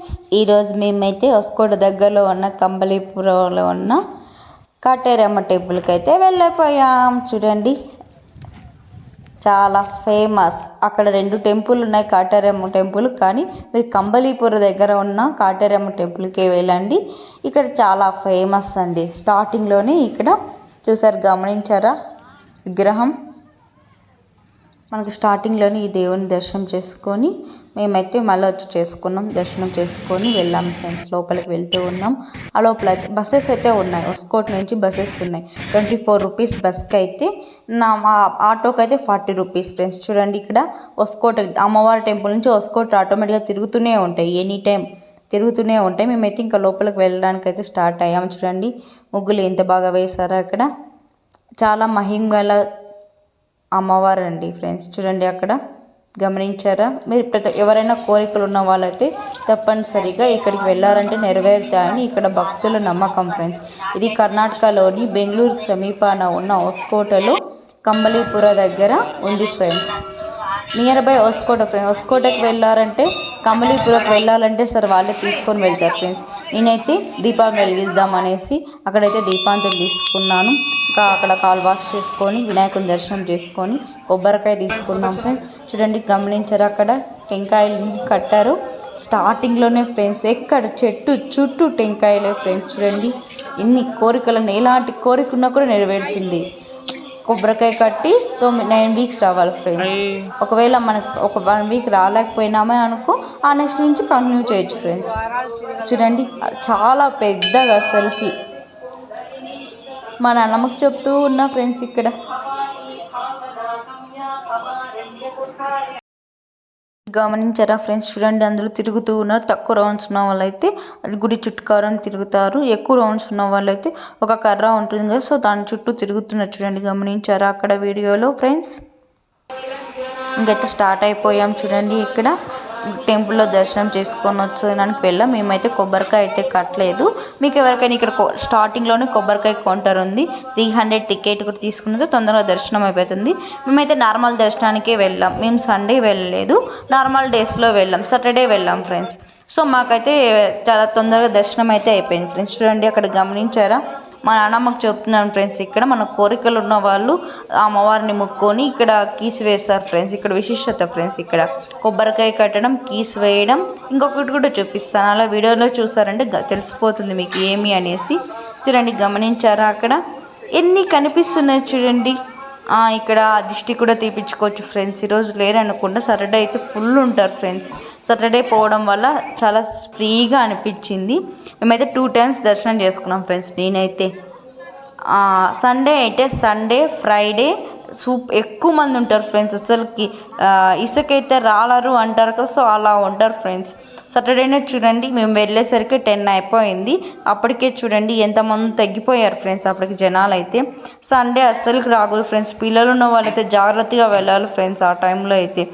Friends ఈరోజు మేమైతే ఒస్కోట దగ్గరలో ఉన్న కంబళీపురంలో ఉన్న కాటేరమ్మ టెంపుల్కి అయితే వెళ్ళిపోయాం. చూడండి. చాలా ఫేమస్. అక్కడ రెండు టెంపుల్ ఉన్నాయి కాటేరమ్మ టెంపుల్. కానీ మీరు కంబలీపుర దగ్గర ఉన్న కాటేరమ్మ టెంపుల్కే వెళ్ళండి. ఇక్కడ చాలా ఫేమస్ అండి. స్టార్టింగ్లోనే ఇక్కడ చూసారు గమనించారా? విగ్రహం. మనకి స్టార్టింగ్లోనే ఈ దేవుని దర్శనం చేసుకొని మేమైతే మళ్ళీ వచ్చి చేసుకున్నాం దర్శనం చేసుకొని వెళ్ళాం ఫ్రెండ్స్ లోపలికి వెళ్తూ ఉన్నాం. ఆ లోపల బస్సెస్ అయితే ఉన్నాయి. ఒస్కోట్ నుంచి బస్సెస్ ఉన్నాయి. ట్వంటీ ఫోర్ రూపీస్ బస్కి అయితే నా ఆటోకి అయితే ఫార్టీ రూపీస్ ఫ్రెండ్స్. చూడండి ఇక్కడ ఒస్కోట్ అమ్మవారి టెంపుల్ నుంచి ఒస్కోట్ ఆటోమేటిక్గా తిరుగుతూనే ఉంటాయి. ఎనీ టైం తిరుగుతూనే ఉంటాయి. మేమైతే ఇంకా లోపలికి వెళ్ళడానికి అయితే స్టార్ట్ అయ్యాము చూడండి ముగ్గులు ఎంత బాగా వేశారో అక్కడ చాలా మహిమగల అమ్మవారు అండి ఫ్రెండ్స్. చూడండి అక్కడ గమనించారా? మీరు ప్రతి ఎవరైనా కోరికలు ఉన్న వాళ్ళైతే తప్పనిసరిగా ఇక్కడికి వెళ్ళారంటే నెరవేరుతాయని ఇక్కడ భక్తుల నమ్మకం ఫ్రెండ్స్. ఇది కర్ణాటకలోని బెంగళూరుకి సమీపాన ఉన్న ఒస్కోటలో కంబళీపుర దగ్గర ఉంది friends. Near by Hoskote friends. ఒస్కోటకి వెళ్ళారంటే కమలీపురకు వెళ్ళాలంటే సార్ వాళ్ళే తీసుకొని వెళ్తారు ఫ్రెండ్స్. నేనైతే దీపాన్ని వెలిగిద్దాం అనేసి అక్కడైతే దీపాంతం తీసుకున్నాను. ఇంకా అక్కడ కాల్ వాష్ చేసుకొని వినాయకుని దర్శనం చేసుకొని కొబ్బరికాయ తీసుకున్నాం ఫ్రెండ్స్. చూడండి గమనించారు అక్కడ? టెంకాయలు కట్టారు? స్టార్టింగ్లోనే ఫ్రెండ్స్ ఎక్కడ చెట్టు చుట్టూ టెంకాయలే ఫ్రెండ్స్. చూడండి ఇన్ని కోరికలను ఎలాంటి కోరిక ఉన్నా కూడా నెరవేరుతుంది. కొబ్బరికాయ కట్టి తొమ్మిది నైన్ వీక్స్ రావాలి ఫ్రెండ్స్. ఒకవేళ మనకు ఒక వన్ వీక్ రాలేకపోయినామే అనుకో ఆ నెక్స్ట్ నుంచి కంటిన్యూ చేయొచ్చు ఫ్రెండ్స్. చూడండి చాలా పెద్దగా అసలుకి. మా నాన్నమ్మకు చెప్తూ ఉన్నా ఫ్రెండ్స్ ఇక్కడ. గమనించారా ఫ్రెండ్స్? చూడండి అందులో తిరుగుతూ ఉన్నారు. తక్కువ రౌండ్స్ ఉన్న వాళ్ళైతే గుడి చుట్టుకారం తిరుగుతారు. ఎక్కువ రౌండ్స్ ఉన్న వాళ్ళైతే ఒక కర్ర ఉంటుంది కదా సో దాని చుట్టూ తిరుగుతున్నారు. చూడండి గమనించారా అక్కడ వీడియోలో ఫ్రెండ్స్? ఇంకైతే స్టార్ట్ అయిపోయాం చూడండి ఇక్కడ. టెంపుల్లో దర్శనం చేసుకొని వచ్చేదానికి వెళ్ళాం. మేమైతే కొబ్బరికాయ అయితే కట్టలేదు. మీకు ఎవరికైనా ఇక్కడ స్టార్టింగ్లోనే కొబ్బరికాయ కౌంటర్ ఉంది. త్రీ హండ్రెడ్ టికెట్ కూడా తీసుకున్నది. తొందరగా దర్శనం అయిపోతుంది. మేమైతే నార్మల్ దర్శనానికే వెళ్ళాం. మేము సండే వెళ్ళలేదు. నార్మల్ డేస్లో వెళ్ళాం. సాటర్డే వెళ్ళాం ఫ్రెండ్స్. సో మాకైతే చాలా తొందరగా దర్శనం అయితే అయిపోయింది ఫ్రెండ్స్. చూడండి అక్కడ గమనించారా? మా నాన్నమ్మకు చెప్తున్నాను ఫ్రెండ్స్ ఇక్కడ మన కోరికలు ఉన్న వాళ్ళు అమ్మవారిని ముక్కొని ఇక్కడ కీస్ వేస్తారు ఫ్రెండ్స్ ఇక్కడ విశిష్టత ఫ్రెండ్స్ ఇక్కడ. కొబ్బరికాయ కట్టడం కీస్ వేయడం ఇంకొకటి కూడా చూపిస్తాను. అలా వీడియోలో చూసారంటే తెలిసిపోతుంది మీకు ఏమి అనేసి. చూడండి గమనించారా అక్కడ? ఎన్ని కనిపిస్తున్నాయి చూడండి. ఇక్కడ దిష్టి కూడా తీపించుకోవచ్చు ఫ్రెండ్స్. ఈరోజు లేరనుకుండా సాటర్డే అయితే ఫుల్ ఉంటారు ఫ్రెండ్స్. సాటర్డే పోవడం వల్ల చాలా ఫ్రీగా అనిపించింది. మేమైతే టూ టైమ్స్ దర్శనం చేసుకున్నాం ఫ్రెండ్స్ నేనైతే. సండే అయితే సండే ఫ్రైడే సూప్ ఎక్కువ మంది ఉంటారు ఫ్రెండ్స్. అసలుకి ఇసుకైతే రాలరు అంటారు కదా సో అలా ఉంటారు ఫ్రెండ్స్. సాటర్డేనే చూడండి మేము వెళ్ళేసరికి టెన్ అయిపోయింది. అప్పటికే చూడండి ఎంతమంది తగ్గిపోయారు ఫ్రెండ్స్ అప్పటికి జనాలు అయితే సండే అస్సలుకి రాకూడదు ఫ్రెండ్స్ పిల్లలు ఉన్న వాళ్ళైతే జాగ్రత్తగా వెళ్ళాలి ఫ్రెండ్స్ ఆ టైంలో అయితే.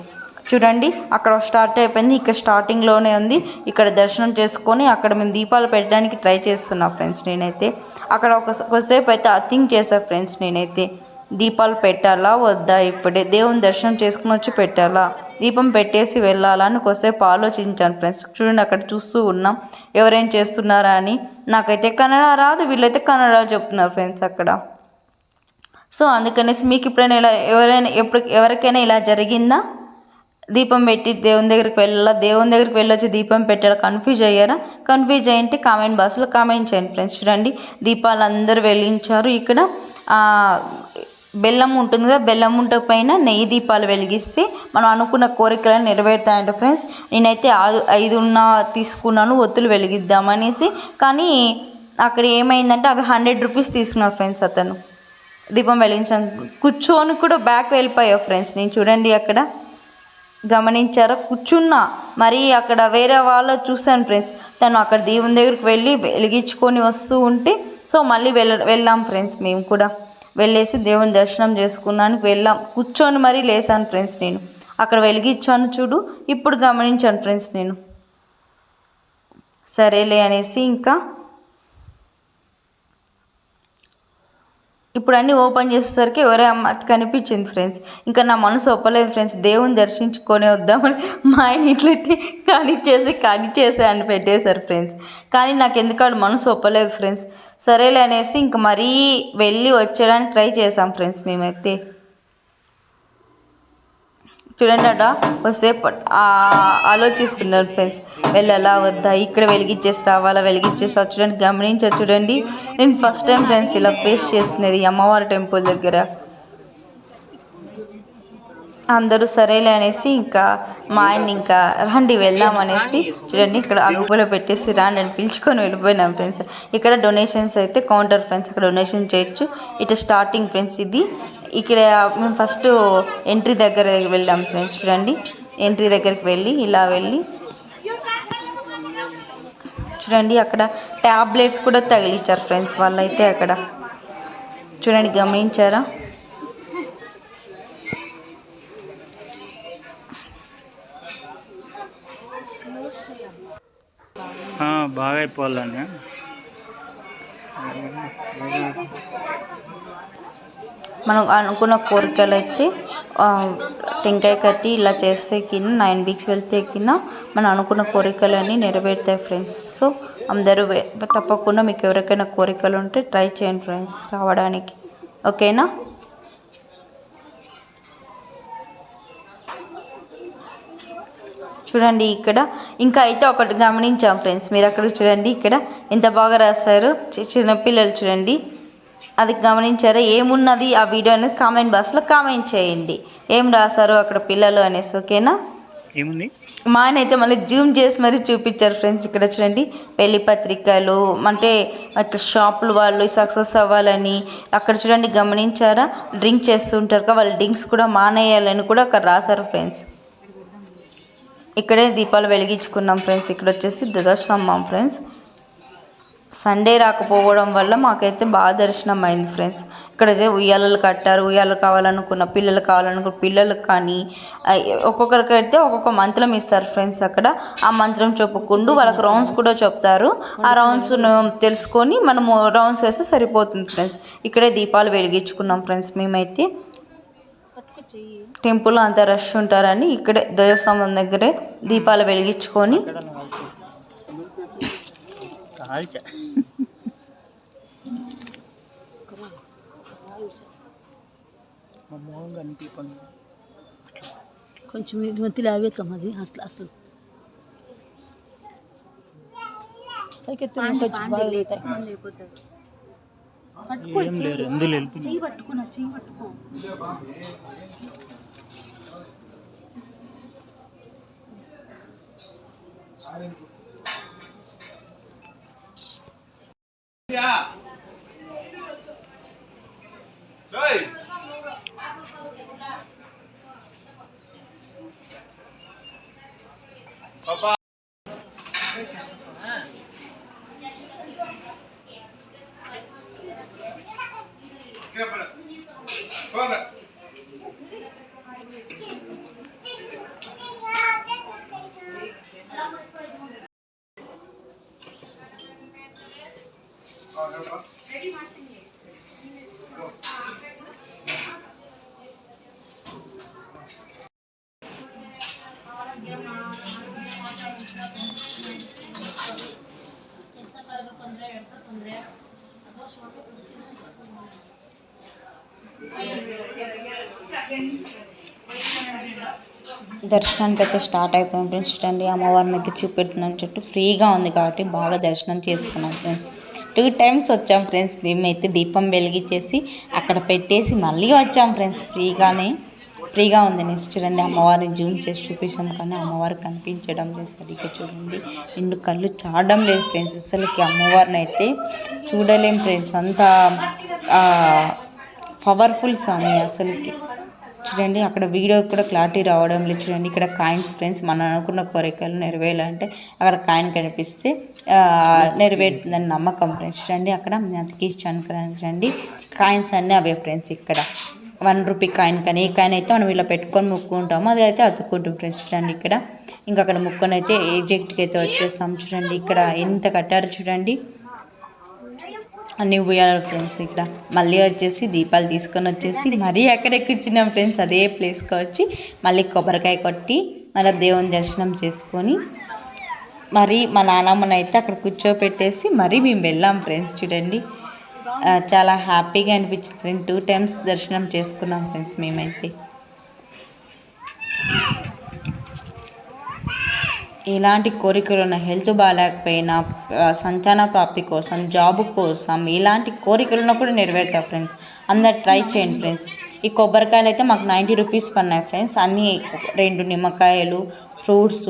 చూడండి అక్కడ స్టార్ట్ అయిపోయింది. ఇక్కడ స్టార్టింగ్లోనే ఉంది. ఇక్కడ దర్శనం చేసుకొని అక్కడ మేము దీపాలు పెట్టడానికి ట్రై చేస్తున్నా ఫ్రెండ్స్ నేనైతే. అక్కడ ఒక కొద్దిసేపు అయితే థింక్ చేశాను ఫ్రెండ్స్ నేనైతే. దీపాలు పెట్టాలా? వద్దా ఇప్పుడే? దేవుని దర్శనం చేసుకుని వచ్చి పెట్టాలా? దీపం పెట్టేసి వెళ్ళాలా అని కొసేపు ఆలోచించాను ఫ్రెండ్స్. చూడండి అక్కడ చూస్తూ ఉన్నాం. ఎవరేం చేస్తున్నారా అని. నాకైతే కన్నడ రాదు వీళ్ళైతే కన్నడ చెప్తున్నారు ఫ్రెండ్స్ అక్కడ. సో అందుకనేసి మీకు ఎప్పుడైనా ఇలా ఎవరైనా ఎప్పుడు ఎవరికైనా ఇలా జరిగిందా? దీపం పెట్టి దేవుని దగ్గరికి వెళ్ళాలా? దేవుని దగ్గరికి వెళ్ళొచ్చి దీపం పెట్టాలా? కన్ఫ్యూజ్ అయ్యారా? కన్ఫ్యూజ్ అయ్యింటే కామెంట్ బాక్స్లో కామెంట్ చేయండి ఫ్రెండ్స్. చూడండి దీపాలు అందరూ వెలిగించారు. ఇక్కడ బెల్లం ఉంటుంది కదా బెల్లం ఉంట పైన నెయ్యి దీపాలు వెలిగిస్తే మనం అనుకున్న కోరికలను నెరవేరుతాయంట ఫ్రెండ్స్. నేనైతే ఐదు ఉన్న తీసుకున్నాను ఒత్తులు వెలిగిద్దామనేసి. కానీ అక్కడ ఏమైందంటే అవి హండ్రెడ్ రూపీస్ తీసుకున్నారు ఫ్రెండ్స్ అతను. దీపం వెలిగించాను కూర్చొని కూడా బ్యాక్ వెళ్ళిపోయావు ఫ్రెండ్స్. నేను చూడండి అక్కడ. గమనించారా? కూర్చున్నా. మరి అక్కడ వేరే వాళ్ళు చూశాను ఫ్రెండ్స్. తను అక్కడ దేవుని దగ్గరికి వెళ్ళి వెలిగించుకొని వస్తూ ఉంటే సో మళ్ళీ వెళ్ళ వెళ్ళాం ఫ్రెండ్స్ మేము కూడా. వెళ్ళేసి దేవుని దర్శనం చేసుకున్నానికి వెళ్ళాం. కూర్చొని మరీ లేసాను ఫ్రెండ్స్ నేను. అక్కడ వెలిగించాను చూడు. ఇప్పుడు గమనించాను ఫ్రెండ్స్ నేను. సరేలే అనేసి ఇంకా ఇప్పుడు అన్నీ ఓపెన్ చేసేసరికి ఎవరే అమ్మ కనిపించింది ఫ్రెండ్స్. ఇంకా నా మనసు ఒప్పలేదు ఫ్రెండ్స్. దేవుని దర్శించుకొని వద్దామని మా ఆయన ఇట్లయితే కానిచ్చేసి కానిచ్చేసి అని పెట్టేశారు ఫ్రెండ్స్. కానీ నాకు ఎందుకు మనసు ఒప్పలేదు ఫ్రెండ్స్. సరేలే అనేసి ఇంక మరీ వెళ్ళి వచ్చేయడానికి ట్రై చేసాం ఫ్రెండ్స్ మేమైతే. చూడండి అట కొద్దిసేపు ఆలోచిస్తున్నారు ఫ్రెండ్స్ వెళ్ళాలా వద్దా? ఇక్కడ వెలిగించేసి రావాలా వెలిగించేసి చూడండి గమనించా చూడండి. నేను ఫస్ట్ టైం ఫ్రెండ్స్ ఇలా ఫేస్ చేస్తున్నది అమ్మవారి టెంపుల్ దగ్గర. అందరూ సరేలే అనేసి ఇంకా మా ఆయన ఇంకా రండి వెళ్దాం అనేసి చూడండి ఇక్కడ అగుపులో పెట్టేసి రాండి అని పిలుచుకొని వెళ్ళిపోయినాం ఫ్రెండ్స్. ఇక్కడ డొనేషన్స్ అయితే కౌంటర్ ఫ్రెండ్స్ ఇక్కడ డొనేషన్ చేయొచ్చు. ఇటు స్టార్టింగ్ ఫ్రెండ్స్ ఇది. ఇక్కడ మేము ఫస్ట్ ఎంట్రీ దగ్గర వెళ్ళాం ఫ్రెండ్స్ చూడండి. ఎంట్రీ దగ్గరికి వెళ్ళి ఇలా వెళ్ళి. చూడండి అక్కడ ట్యాబ్లెట్స్ కూడా తగిలించారు ఫ్రెండ్స్ వాళ్ళైతే అక్కడ. చూడండి గమనించారా ఆ, బాగా అయిపోవాలని మనం అనుకున్న కోరికలు అయితే టెంకాయ కట్టి ఇలా చేస్తే కింద నైన్ వీక్స్ వెళ్తే కింద మనం అనుకున్న కోరికలన్నీ నెరవేరుతాయి ఫ్రెండ్స్. సో అందరూ వే- తప్పకుండా మీకు ఎవరికైనా కోరికలు ఉంటే ట్రై చేయండి ఫ్రెండ్స్ రావడానికి. ఓకేనా? చూడండి ఇక్కడ. ఇంకా అయితే ఒకటి గమనించాం ఫ్రెండ్స్ మీరు అక్కడ చూడండి ఇక్కడ. ఎంత బాగా రాశారు. చిన్నపిల్లలు చూడండి. అది గమనించారా? ఏమున్నది? ఆ వీడియో అనేది కామెంట్ బాక్స్లో కామెంట్ చేయండి. ఏం రాశారు అక్కడ పిల్లలు అనేసి ఓకేనా? ఏముంది? మా ఆయన అయితే మళ్ళీ జూమ్ చేసి మరీ చూపించారు ఫ్రెండ్స్ ఇక్కడ చూడండి. పెళ్ళి పత్రికలు అంటే అట్లా షాపులు వాళ్ళు సక్సెస్ అవ్వాలని అక్కడ చూడండి గమనించారా? డ్రింక్ చేస్తుంటారు కదా వాళ్ళు డ్రింక్స్ కూడా మానేయాలని కూడా అక్కడ రాశారు ఫ్రెండ్స్. ఇక్కడే దీపాలు వెలిగించుకున్నాం ఫ్రెండ్స్. ఇక్కడ వచ్చేసి ధ్వజస్తంభం ఫ్రెండ్స్. సండే రాకపోవడం వల్ల మాకైతే బాగా దర్శనం అయింది ఫ్రెండ్స్. ఇక్కడ అయితే ఉయ్యాలలు కట్టారు. ఉయ్యాలు కావాలనుకున్న పిల్లలు కావాలనుకున్న పిల్లలకు కానీ ఒక్కొక్కరికి అయితే ఒక్కొక్క మంత్రం ఇస్తారు ఫ్రెండ్స్ అక్కడ. ఆ మంత్రం చెప్పుకుంటూ వాళ్ళకి రౌండ్స్ కూడా చెప్తారు. ఆ రౌండ్స్ తెలుసుకొని మనము రౌండ్స్ వేస్తే సరిపోతుంది ఫ్రెండ్స్. ఇక్కడే దీపాలు వెలిగించుకున్నాం ఫ్రెండ్స్ మేమైతే. టెంపుల్ అంత రష్ ఉంటారని ఇక్కడే ధ్వజస్తంభం దగ్గరే దీపాలు వెలిగించుకొని కొంచెం వంతులు ఆవేస్తాం అది అసలు అసలు. బాగా లేతాయి ఏం లేరు ఎందుకు వెళ్ళిపోయింది దర్శనానికి అయితే స్టార్ట్ అయిపోయాం ఫ్రెండ్స్ చూడండి అమ్మవారిని అయితే చూపెట్టినాను చుట్టూ ఫ్రీగా ఉంది కాబట్టి బాగా దర్శనం చేసుకున్నాం ఫ్రెండ్స్. టూ టైమ్స్ వచ్చాం ఫ్రెండ్స్. మేమైతే దీపం వెలిగించేసి అక్కడ పెట్టేసి మళ్ళీ వచ్చాం ఫ్రెండ్స్ ఫ్రీగానే. ఫ్రీగా ఉంది నెక్స్ట్ చూడండి అమ్మవారిని జూమ్ చేసి చూపిస్తాం కానీ అమ్మవారు కనిపించడం లేదు సరిగ్గా చూడండి. రెండు కళ్ళు చాడడం లేదు ఫ్రెండ్స్. అసలుకి అమ్మవారిని అయితే చూడలేం ఫ్రెండ్స్. అంత పవర్ఫుల్ స్వామి అసలుకి. చూడండి అక్కడ వీడియో కూడా క్లారిటీ రావడం లేదు. చూడండి ఇక్కడ కాయిన్స్ ఫ్రెండ్స్ మనం అనుకున్న కోరికలు నెరవేరాలంటే అక్కడ కాయిన్ కనిపిస్తే నెరవేరుతుందని నమ్మకం ఫ్రెండ్స్. చూడండి అక్కడ అతికిచ్చాను చూడండి కాయిన్స్ అన్నీ అవే ఫ్రెండ్స్ ఇక్కడ. వన్ రూపీ కాయిన్ కానీ ఏ కాయిన్ అయితే మనం ఇలా పెట్టుకొని ముక్కుంటాము అది అయితే అతుక్కుంటాం ఫ్రెండ్స్. చూడండి ఇక్కడ. ఇంకా అక్కడ ముక్కను అయితే ఏజెక్ట్కి అయితే వచ్చేస్తాం చూడండి. ఇక్కడ ఎంత కట్టారు చూడండి. అన్నీ పోయాలి ఫ్రెండ్స్ ఇక్కడ. మళ్ళీ వచ్చేసి దీపాలు తీసుకొని వచ్చేసి మరీ అక్కడే కూర్చున్నాం ఫ్రెండ్స్. అదే ప్లేస్కి వచ్చి మళ్ళీ కొబ్బరికాయ కొట్టి మళ్ళీ దేవుని దర్శనం చేసుకొని మరి మా నాన్నమ్మనైతే అక్కడ కూర్చోపెట్టేసి మరీ మేము వెళ్ళాం ఫ్రెండ్స్ చూడండి. చాలా హ్యాపీగా అనిపించింది ఫ్రెండ్. టూ టైమ్స్ దర్శనం చేసుకున్నాం ఫ్రెండ్స్ మేమైతే. ఎలాంటి కోరికలు ఉన్న హెల్త్ బాగాలేకపోయినా సంతాన ప్రాప్తి కోసం జాబ్ కోసం ఎలాంటి కోరికలున్నా కూడా నెరవేరుతాయి ఫ్రెండ్స్. అందరు ట్రై చేయండి ఫ్రెండ్స్. ఈ కొబ్బరికాయలు అయితే మాకు నైంటీ రూపీస్ పడినాయి ఫ్రెండ్స్. అన్నీ రెండు నిమ్మకాయలు ఫ్రూట్స్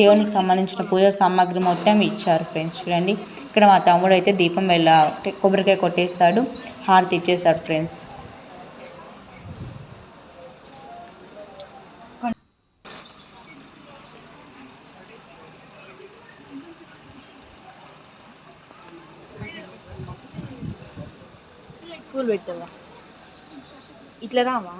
దేవునికి సంబంధించిన పూజ సామాగ్రి మొత్తం ఇచ్చారు ఫ్రెండ్స్ చూడండి. ఇక్కడ మా తమ్ముడు అయితే దీపం వెళ్ళ కొబ్బరికాయ కొట్టేశాడు హారతి ఇచ్చేశాడు ఫ్రెండ్స్. పూలు పెట్టావా ఇట్లా రావా?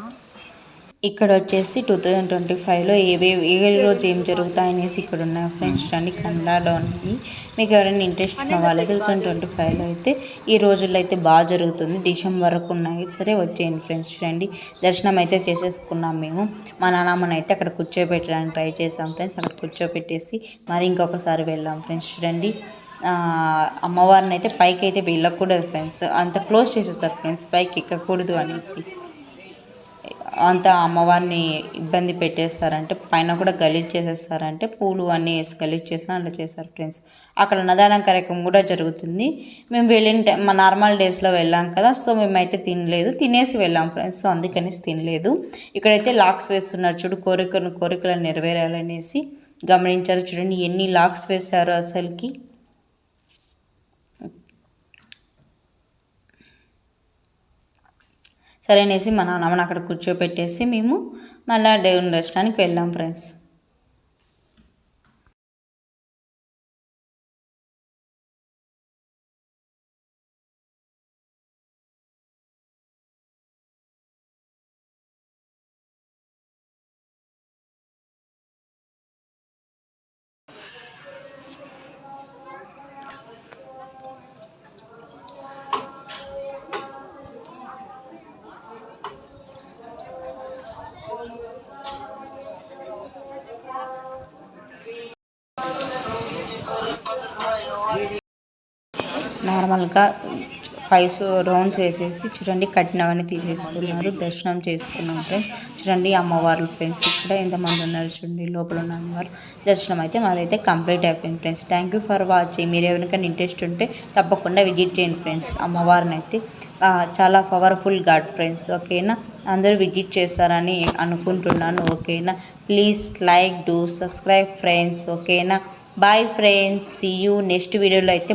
ఇక్కడ వచ్చేసి టూ థౌజండ్ ట్వంటీ ఫైవ్లో ఏవే ఏ రోజు ఏం జరుగుతాయనేసి ఇక్కడ ఉన్నాయి ఫ్రెండ్స్ చూడండి కన్నడలో ఉన్నాయి మీకు ఎవరైనా ఇంట్రెస్ట్ ఉన్న వాళ్ళైతే టూ థౌజండ్ ట్వంటీ ఫైవ్లో అయితే ఈ రోజుల్లో అయితే బాగా జరుగుతుంది. డిసెంబర్ వరకు ఉన్నాయి సరే వచ్చేయండి ఫ్రెండ్స్ చూడండి దర్శనం అయితే చేసేసుకున్నాం మేము. మా నాన్నమ్మని అయితే అక్కడ కూర్చోబెట్టడానికి ట్రై చేసాం ఫ్రెండ్స్. అక్కడ కూర్చోబెట్టేసి మరి ఇంకొకసారి వెళ్ళాం ఫ్రెండ్స్ చూడండి ఆ, అమ్మవారిని అయితే పైకి అయితే వెళ్ళకూడదు ఫ్రెండ్స్. అంత క్లోజ్ చేసేస్తారు ఫ్రెండ్స్ పైకి ఎక్కకూడదు అనేసి. అంత అమ్మవారిని ఇబ్బంది పెట్టేస్తారంటే పైన కూడా గలీజ్ చేసేస్తారంటే పూలు అన్నీ వేసి గలీజ్ చేసిన అలా చేస్తారు ఫ్రెండ్స్ అక్కడ అన్నదానం కార్యక్రమం కూడా జరుగుతుంది. మేము వెళ్ళిన టైం మా నార్మల్ డేస్లో వెళ్ళాం కదా సో మేమైతే తినలేదు. తినేసి వెళ్ళాం ఫ్రెండ్స్ సో అందుకనేసి తినలేదు. ఇక్కడైతే లాక్స్ వేస్తున్నారు చూడు కోరికను కోరికలను నెరవేరాలనేసి గమనించారు చూడండి ఎన్ని లాక్స్ వేశారు అసలుకి. సరే అనేసి మా నాన్నమ్మని అక్కడ కూర్చోపెట్టేసి మేము మళ్ళీ దేవుని దర్శనానికి వెళ్ళాం ఫ్రెండ్స్ నార్మల్గా ఫైవ్ రౌండ్స్ వేసేసి చూడండి కట్టినవన్నీ తీసేస్తున్నారు. దర్శనం చేసుకున్నాం ఫ్రెండ్స్. చూడండి అమ్మవార్లు ఫ్రెండ్స్ ఇక్కడ ఎంతమంది ఉన్నారు చూడండి లోపల ఉన్న అమ్మవారు. దర్శనం అయితే మాదైతే కంప్లీట్ అయిపోయింది friends. Thank you for watching మీరు ఎవరికైనా ఇంట్రెస్ట్ ఉంటే తప్పకుండా విజిట్ చేయండి ఫ్రెండ్స్ అమ్మవారిని అయితే. చాలా పవర్ఫుల్ గాడ్ ఫ్రెండ్స్ ఓకేనా? అందరూ విజిట్ చేస్తారని అనుకుంటున్నాను. ఓకేనా? Please like do subscribe friends ఓకేనా? Bye friends see you next వీడియోలో అయితే